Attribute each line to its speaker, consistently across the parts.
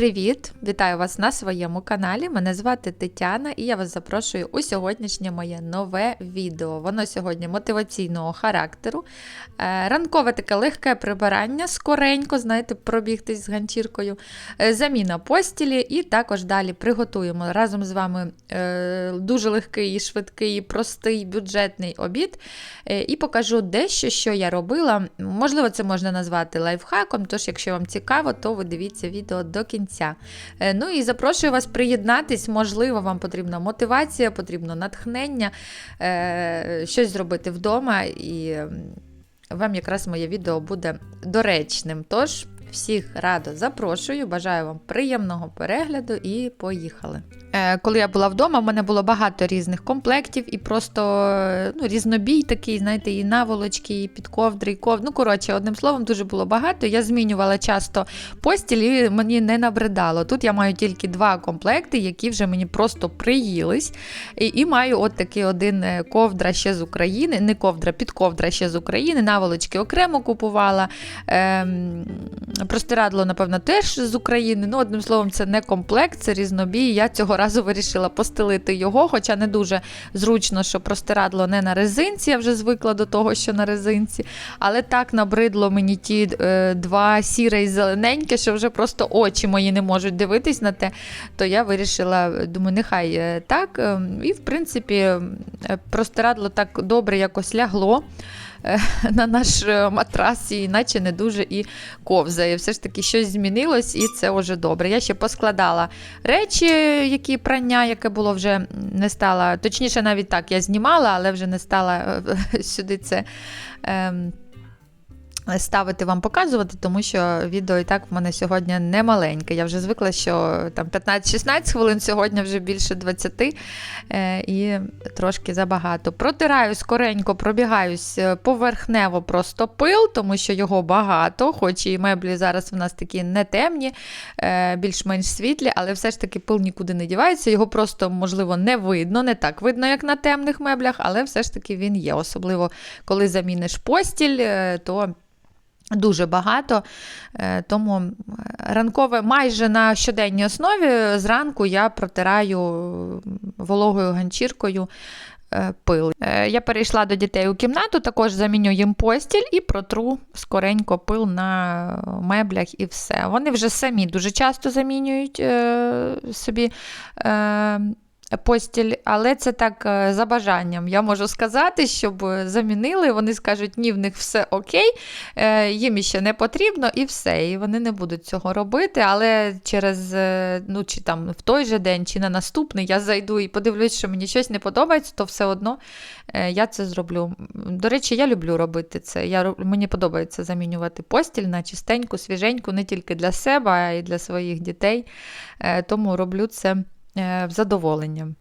Speaker 1: привіт! Вітаю вас на своєму каналі. Мене звати Тетяна і я вас запрошую у сьогоднішнє моє нове відео. Воно сьогодні мотиваційного характеру. Е, Ранкове таке легке прибирання, скоренько, знаєте, пробігтись з ганчіркою, е, заміна постілі, і також далі приготуємо разом з вами е, дуже легкий, швидкий, простий бюджетний обід. І покажу дещо, що я робила. Можливо, це можна назвати лайфхаком, тож, якщо вам цікаво, то ви дивіться відео до кінця. Е, Ну і запрошую вас приєднатись. Можливо, вам потрібна мотивація, потрібно натхнення, е, щось зробити вдома, і вам якраз моє відео буде доречним. Тож, всіх радо запрошую, бажаю вам приємного перегляду і поїхали. Е, Коли я була вдома, в мене було багато різних комплектів і просто е, ну, різнобій такий, знаєте, і наволочки, і підковдри, і ков. Ну, коротше, одним словом, дуже було багато. Я змінювала часто постіль і мені не набридало. Тут я маю тільки два комплекти, які вже мені просто приїлись. І, і маю от такий один е, ковдра ще з України, не ковдра, підковдра ще з України, наволочки окремо купувала. Ем, простирадло, напевно, теж з України. Ну, одним словом, це не комплект, це різнобій. Я цього разу вирішила постелити його, хоча не дуже зручно, що простирадло не на резинці, я вже звикла до того, що на резинці. Але так набридло мені ті е, два сіре і зелененьке, що вже просто очі мої не можуть дивитись на те. То я вирішила, думаю, нехай е, так. Е, І, в принципі, е, простирадло так добре якось лягло на наш е, матрас, і наче не дуже і ковзає. Все ж таки щось змінилось, і це вже добре. Я ще поскладала речі, які прання, яке було вже не стала. Точніше, навіть так, я знімала, але вже не стала е, сюди це. Ем, Ставити вам показувати, тому що відео і так в мене сьогодні не маленьке. Я вже звикла, що там 15-16 хвилин, сьогодні вже більше 20 е, і трошки забагато. Протираю скоренько, пробігаюсь е, поверхнево просто пил, тому що його багато, хоч і меблі зараз в нас такі не темні, е, більш-менш світлі, але все ж таки пил нікуди не дівається. Його просто, можливо, не видно, не так видно, як на темних меблях, але все ж таки він є. Особливо, коли заміниш постіль, е, то. Дуже багато, е, тому е, ранкове майже на щоденній основі зранку я протираю вологою ганчіркою е, пил. Я перейшла до дітей у кімнату, також заміню їм постіль і протру скоренько пил на меблях і все. Вони вже самі дуже часто замінюють собі. Е, постіль, але це так е, за бажанням. Я можу сказати, щоб замінили. Вони скажуть, ні, в них все окей, е, їм іще не потрібно, і все. І вони не будуть цього робити. Але через е, ну, чи там в той же день, чи на наступний я зайду і подивлюсь, що мені щось не подобається, то все одно е, я це зроблю. До речі, я люблю робити це. Я, Мені подобається замінювати постіль на чистеньку, свіженьку, не тільки для себе, а й для своїх дітей. Е, Тому роблю це е, задоволенням.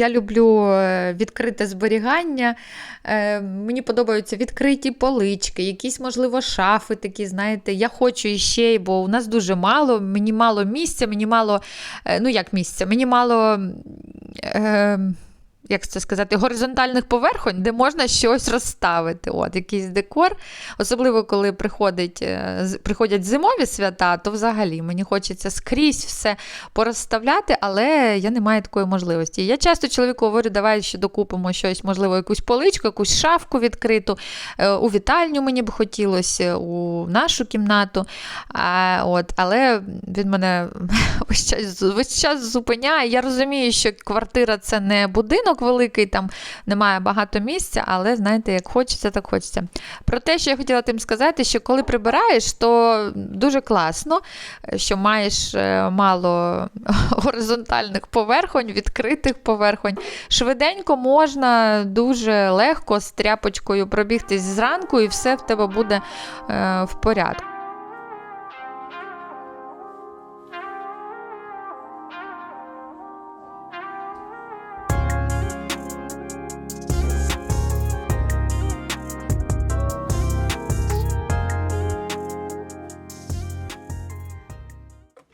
Speaker 1: Я люблю е, відкрите зберігання. Е, Мені подобаються відкриті полички, якісь, можливо, шафи такі, знаєте. Я хочу іще, бо у нас дуже мало, мені мало місця, мені мало, е, ну як місця, мені мало. Е, як це сказати, горизонтальних поверхонь, де можна щось розставити. От, Якийсь декор. Особливо, коли приходить, е, приходять зимові свята, то взагалі мені хочеться скрізь все порозставляти, але я не маю такої можливості. Я часто чоловіку говорю, давай ще докупимо щось, можливо, якусь поличку, якусь шафку відкриту. Е, У вітальню мені б хотілося, у нашу кімнату. А, от, але він мене весь час, весь час зупиняє. Я розумію, що квартира це не будинок великий, там немає багато місця, але знаєте, як хочеться, так хочеться. Про те, що я хотіла тим сказати, що коли прибираєш, то дуже класно, що маєш е, мало горизонтальних поверхонь, відкритих поверхонь. Швиденько можна дуже легко з тряпочкою пробігтись зранку, і все в тебе буде е, в порядку.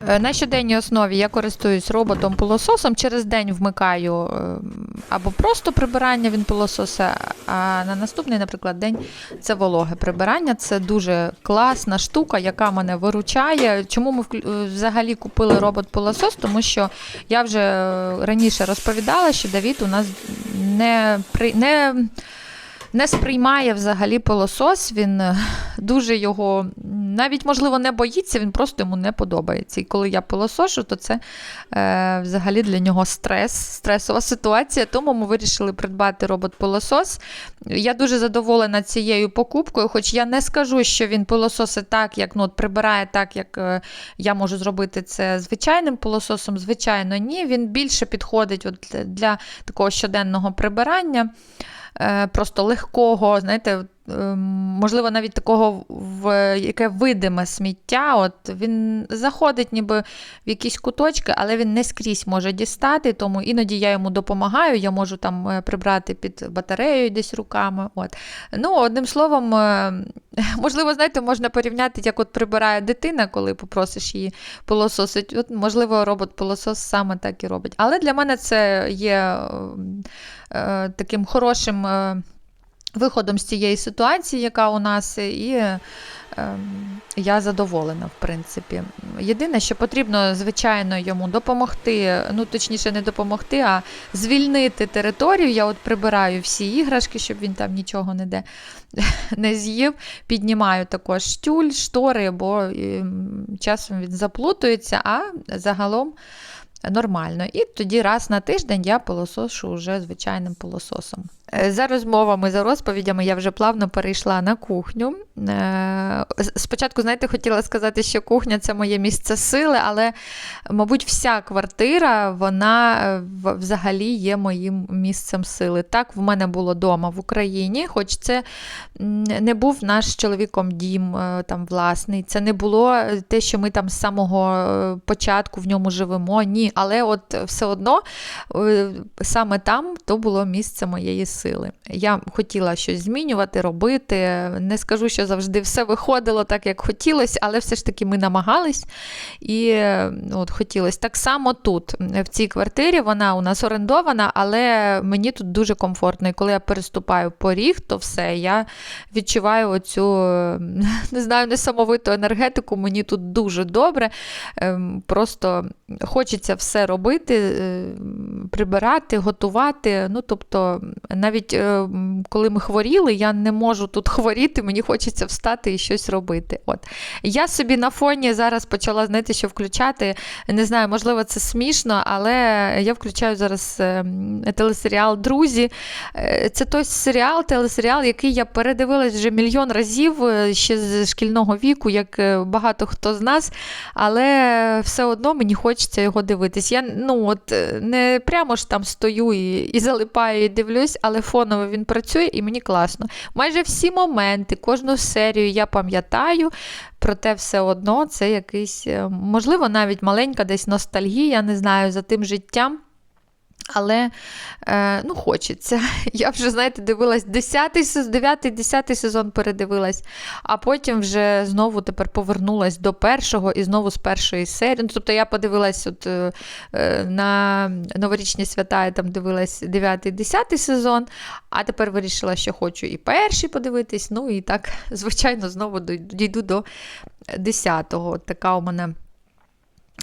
Speaker 1: На щоденній основі я користуюсь роботом-пилососом. Через день вмикаю е, або просто прибирання він пилососа, а на наступний, наприклад, день це вологе прибирання. Це дуже класна штука, яка мене виручає. Чому ми е, взагалі купили робот-пилосос? Тому що я вже е, раніше розповідала, що Давід у нас не при не. Не сприймає взагалі пилосос, він е, дуже його навіть, можливо, не боїться, він просто йому не подобається. І коли я пилосошу, то це е, взагалі для нього стрес, стресова ситуація. Тому ми вирішили придбати робот-пилосос. Я дуже задоволена цією покупкою, хоч я не скажу, що він пилососить так, як ну, от прибирає так, як е, я можу зробити це звичайним пилососом. Звичайно, ні. Він більше підходить от для, такого щоденного прибирання е, просто легкого, знаєте, можливо, навіть такого, в яке видиме сміття. От Він заходить ніби в якісь куточки, але він не скрізь може дістати, тому іноді я йому допомагаю, я можу там е, прибрати під батареєю десь руками. От. Ну, Одним словом, е, можливо, знаєте, можна порівняти, як от прибирає дитина, коли попросиш її пилососить. От, можливо, робот-пилосос саме так і робить. Але для мене це є е, е, таким хорошим е, виходом з цієї ситуації, яка у нас, і е, я задоволена, в принципі. Єдине, що потрібно, звичайно, йому допомогти, ну, точніше, не допомогти, а звільнити територію. Я от прибираю всі іграшки, щоб він там нічого не де не з'їв. Піднімаю також тюль, штори, бо ем, часом він заплутується, а загалом нормально. І тоді раз на тиждень я пилосошу вже звичайним пилососом. Е, За розмовами, за розповідями я вже плавно перейшла на кухню. Е, Спочатку, знаєте, хотіла сказати, що кухня це моє місце сили, але, мабуть, вся квартира, вона е, взагалі є моїм місцем сили. Так в мене було вдома в Україні, хоч це не був наш чоловіком дім там власний, це не було те, що ми там з самого початку в ньому живемо. Ні, але от все одно саме там то було місце моєї сили. Я хотіла щось змінювати, робити. Не скажу, що завжди все виходило так, як хотілося, але все ж таки ми намагались і е, от хотілося. Так само тут, в цій квартирі, вона у нас орендована, але мені тут дуже комфортно. І коли я переступаю поріг, то все, я відчуваю оцю не знаю, несамовиту енергетику. Мені тут дуже добре. Ем, Просто хочеться все робити, е, прибирати, готувати. Ну, тобто, навіть е, коли ми хворіли, я не можу тут хворіти, мені хочеться встати і щось робити. От. Я собі на фоні зараз почала, знаєте, що включати. Не знаю, можливо, це смішно, але я включаю зараз е, телесеріал Друзі. Е, Це той серіал, телесеріал, який я передивилась вже мільйон разів ще з шкільного віку, як багато хто з нас, але все одно мені хочеться його дивитись. Я ну, от, не прямо ж там стою і, і залипаю, і дивлюсь, але фоново він працює і мені класно. Майже всі моменти, кожну серію я пам'ятаю, проте все одно це якийсь, е, можливо, навіть маленька десь ностальгія, не знаю, за тим життям. Але е, ну, хочеться. Я вже, знаєте, дивилась 10 9 10 сезон передивилась, а потім вже знову тепер повернулась до першого і знову з першої серії. Ну, тобто я подивилась от, е, е, на новорічні свята, я там дивилась 9 10 сезон, а тепер вирішила, що хочу і перший подивитись. Ну і так, звичайно, знову дійду до 10-го. Така у мене.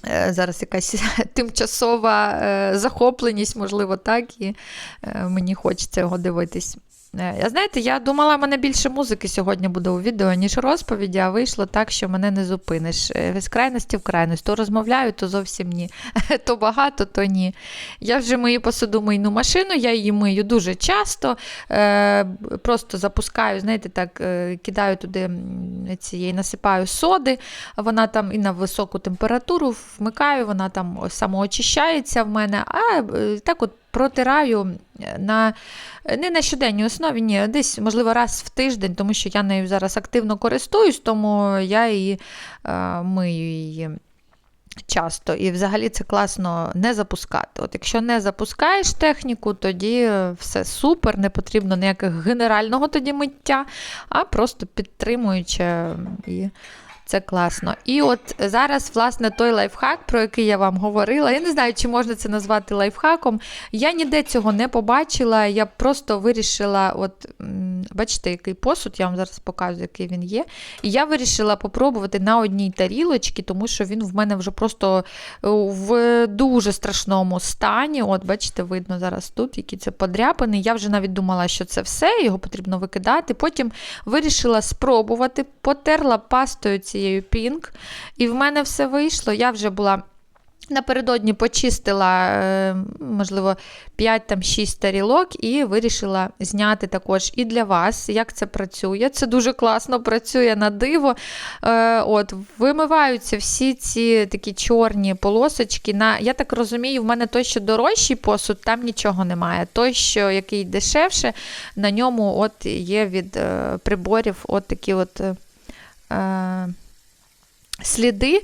Speaker 1: Е, зараз якась тимчасова е, захопленість, можливо, так, і е, мені хочеться його дивитись. Я знаєте, я думала, в мене більше музики сьогодні буде у відео, ніж розповіді, а вийшло так, що мене не зупиниш. З крайності в крайність. То розмовляю, то зовсім ні. То багато, то ні. Я вже мию посудомийну машину, я її мию дуже часто. Просто запускаю, знаєте, так, кидаю туди цієї, насипаю соди, вона там і на високу температуру вмикаю, вона там самоочищається в мене, а так от протираю на не на щоденній основі, ні, десь, можливо, раз в тиждень, тому що я нею зараз активно користуюсь, тому я її е, мию її. Часто, і взагалі це класно не запускати. От Якщо не запускаєш техніку, тоді все супер, не потрібно ніякого генерального тоді миття, а просто підтримуючи і це класно. І от зараз, власне, той лайфхак, про який я вам говорила. Я не знаю, чи можна це назвати лайфхаком. Я ніде цього не побачила. Я просто вирішила, от, бачите, який посуд, я вам зараз показую, який він є. І я вирішила попробувати на одній тарілочці, тому що він в мене вже просто е, в дуже страшному стані. От, бачите, видно зараз тут, який це подряпаний. Я вже навіть думала, що це все, його потрібно викидати. Потім вирішила спробувати, потерла пастою цією пінк. І в мене все вийшло. Я вже була. Напередодні почистила, е, можливо, 5-6 тарілок і вирішила зняти також і для вас, як це працює. Це дуже класно працює на диво. Е, от, Вимиваються всі ці такі чорні полосочки. На, Я так розумію, в мене той, що дорожчий посуд, там нічого немає. Той, що який дешевше, на ньому от є від е, приборів от такі от сліди.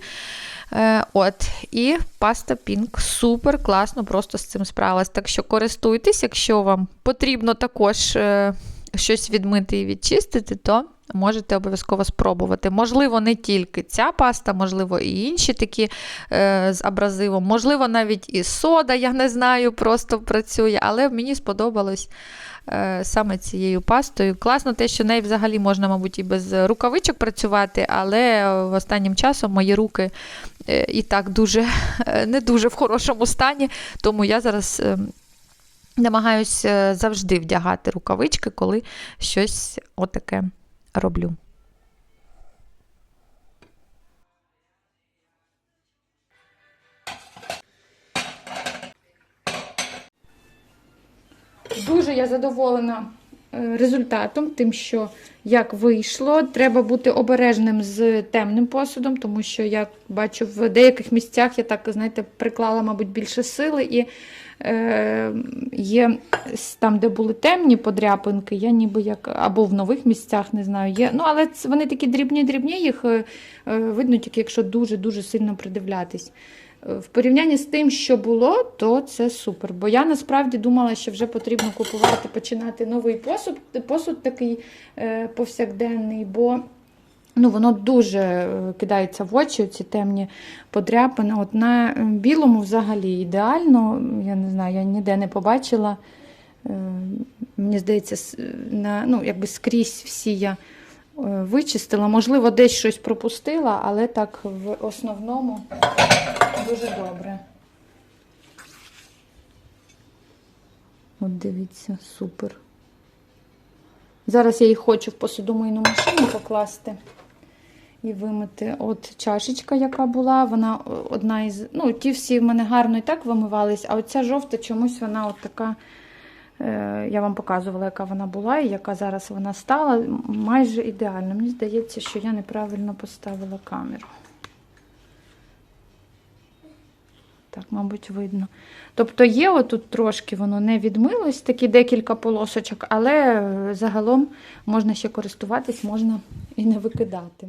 Speaker 1: Е, от, І паста Pink супер класно, просто з цим справилась. Так що користуйтесь, якщо вам потрібно також е, щось відмити і відчистити, то можете обов'язково спробувати. Можливо, не тільки ця паста, можливо, і інші такі е, з абразивом, можливо, навіть і сода, я не знаю, просто працює, але мені сподобалось. Е, саме цією пастою. Класно те, що нею взагалі можна, мабуть, і без рукавичок працювати, але останнім часом мої руки е, і так дуже не дуже в хорошому стані, тому я зараз. Намагаюся завжди вдягати рукавички, коли щось отаке роблю.
Speaker 2: Дуже я задоволена е, результатом, тим, що як вийшло. Треба бути обережним з темним посудом, тому що я бачу в деяких місцях я так, знаєте, приклала, мабуть, більше сили. і Є там, де були темні подряпинки, я ніби як або в нових місцях не знаю. є. Ну, Але вони такі дрібні-дрібні, їх е, е, видно тільки, якщо дуже-дуже сильно придивлятись. В порівнянні з тим, що було, то це супер. Бо я насправді думала, що вже потрібно купувати, починати новий посуд, посуд такий е, повсякденний, бо ну, воно дуже е, кидається в очі, ці темні подряпини. От На е, білому взагалі ідеально, я не знаю, я ніде не побачила. Е, мені здається, на, ну, якби скрізь всі я. Вичистила, можливо, десь щось пропустила, але так в основному дуже добре. От дивіться, супер. Зараз я їх хочу в посудомийну машину покласти і вимити. От чашечка, яка була, вона одна із. Ну, ті всі в мене гарно і так вимивались, а оця жовта чомусь вона от така. Е, я вам показувала, яка вона була і яка зараз вона стала. Майже ідеально. Мені здається, що я неправильно поставила камеру. Так, мабуть, видно. Тобто є отут трошки воно не відмилось, такі декілька полосочок, але загалом можна ще користуватись, можна і не викидати.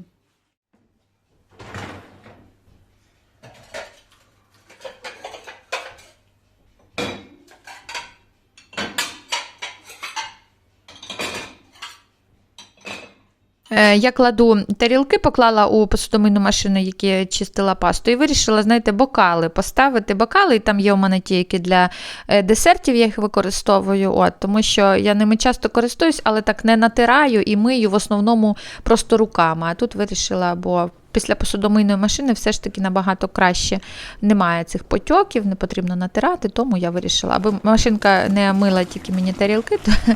Speaker 1: Я кладу тарілки, поклала у посудомийну машину, які чистила пасту, і вирішила, знаєте, бокали поставити. Бокали, і там є у мене ті, які для е, десертів, я їх використовую, от, тому що я ними часто користуюсь, але так не натираю і мию в основному просто руками. А тут вирішила, бо після посудомийної машини все ж таки набагато краще немає цих потьоків, не потрібно натирати, тому я вирішила, аби машинка не мила тільки мені тарілки, то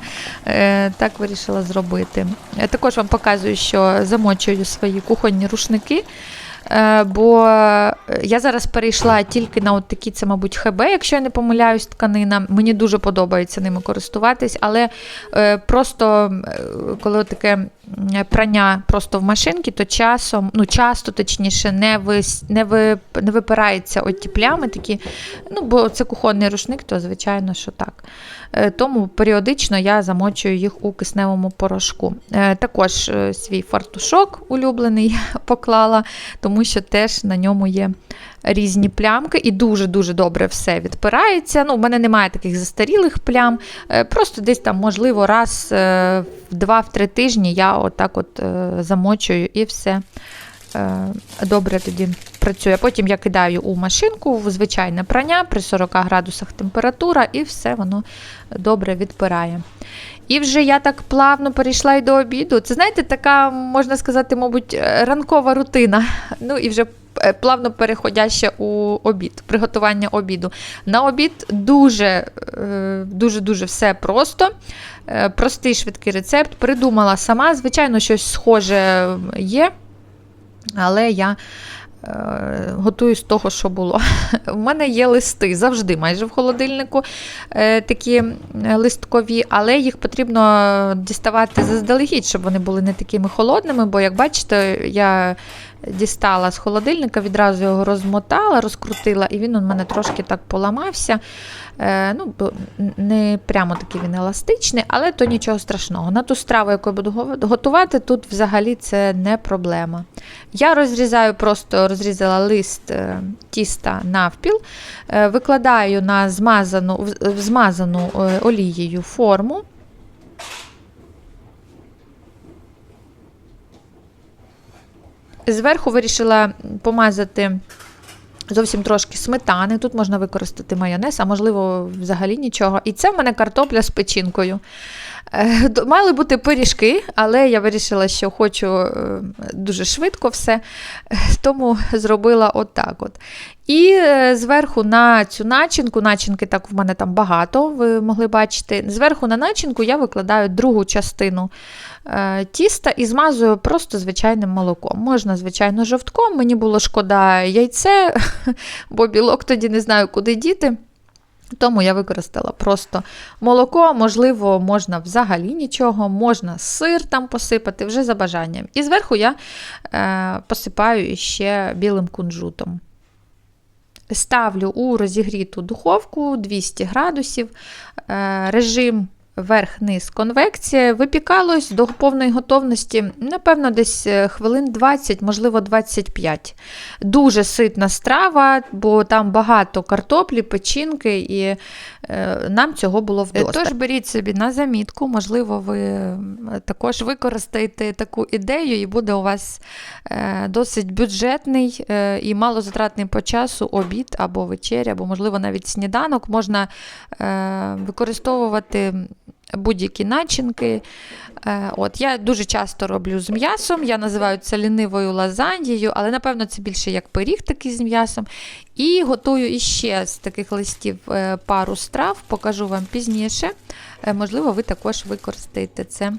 Speaker 1: е, так вирішила зробити. Я Також вам показую, що замочую свої кухонні рушники. Е, Бо е, я зараз перейшла тільки на от такі, це, мабуть, ХБ, якщо я не помиляюсь, тканина. Мені дуже подобається ними користуватись, але е, просто коли таке прання просто в машинці, то часом, ну часто точніше, не, вис, не, ви, не випираються от ті плями такі. Ну, бо це кухонний рушник, то звичайно, що так. Тому періодично я замочую їх у кисневому порошку. Також свій фартушок улюблений поклала, тому що теж на ньому є різні плямки і дуже-дуже добре все відпирається. Ну, У мене немає таких застарілих плям. Е, Просто десь там, можливо, раз е, в два-три тижні я отак от е, замочую і все добре тоді працює. Потім я кидаю у машинку в звичайне прання при 40 градусах температура, і все воно добре відпирає. І вже я так плавно перейшла й до обіду. Це, знаєте, така, можна сказати, мабуть, е, ранкова рутина. Ну і вже е, плавно переходяще у обід, приготування обіду. На обід дуже, е, дуже, дуже все просто. Е, Простий швидкий рецепт. Придумала сама. Звичайно, щось схоже є, але я е, готую з того, що було. У мене є листи завжди, майже в холодильнику е, такі листкові, але їх потрібно діставати заздалегідь, щоб вони були не такими холодними, бо, як бачите, я дістала з холодильника, відразу його розмотала, розкрутила, і він у мене трошки так поламався. Е, ну, не прямо такий він еластичний, але то нічого страшного. На ту страву, яку я буду готувати, тут взагалі це не проблема. Я розрізаю, просто розрізала лист е, тіста навпіл, е, викладаю на змазану, змазану олією форму. Зверху вирішила помазати зовсім трошки сметани. Тут можна використати майонез, а можливо, взагалі нічого. І це в мене картопля з печінкою. Е, Мали бути пиріжки, але я вирішила, що хочу е, дуже швидко все, тому зробила отак. От. І е, зверху на цю начинку, начинки так в мене там багато, ви могли бачити. Зверху на начинку я викладаю другу частину тіста і змазую просто звичайним молоком. Можна, звичайно, жовтком. Мені було шкода яйце, бо білок тоді не знаю, куди діти. Тому я використала просто молоко, можливо, можна взагалі нічого, можна сир там посипати вже за бажанням. І зверху я е, посипаю ще білим кунжутом. Ставлю у розігріту духовку 200 градусів, е, режим верх-низ конвекція. Випікалось до повної готовності, напевно, десь е, хвилин 20, можливо, 25. Дуже ситна страва, бо там багато картоплі, печінки, і е, нам цього було вдосталь. Тож беріть собі на замітку, можливо, ви е, також використаєте таку ідею, і буде у вас е, досить бюджетний е, і малозатратний по часу обід або вечеря, або, можливо, навіть сніданок. Можна е, використовувати будь-які начинки. Е, От, я дуже часто роблю з м'ясом, я називаю це лінивою лазаньєю, але напевно це більше як пиріг такий з м'ясом. І готую іще з таких листів е, пару страв, покажу вам пізніше. Е, Можливо, ви також використаєте це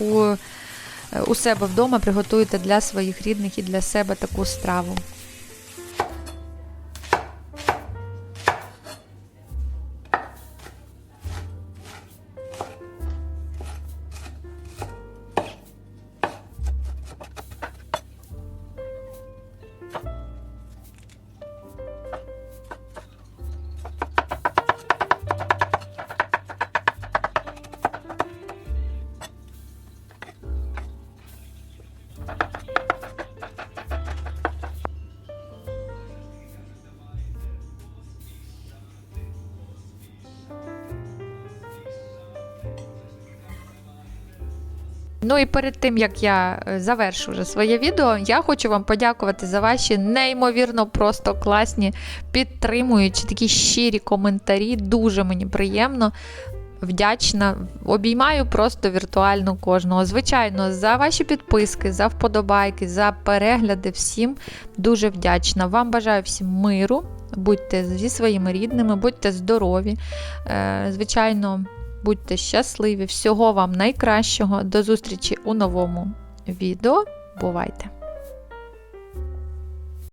Speaker 1: у, у себе вдома, приготуєте для своїх рідних і для себе таку страву. Ну і перед тим як я е, завершу вже своє відео, я хочу вам подякувати за ваші неймовірно просто класні підтримуючі такі щирі коментарі. Дуже мені приємно. Вдячна, обіймаю просто віртуально кожного. Звичайно, за ваші підписки, за вподобайки, за перегляди. Всім дуже вдячна. Вам бажаю всім миру. Будьте зі своїми рідними, будьте здорові. Е, Звичайно, будьте щасливі. Всього вам найкращого. До зустрічі у новому відео. Бувайте!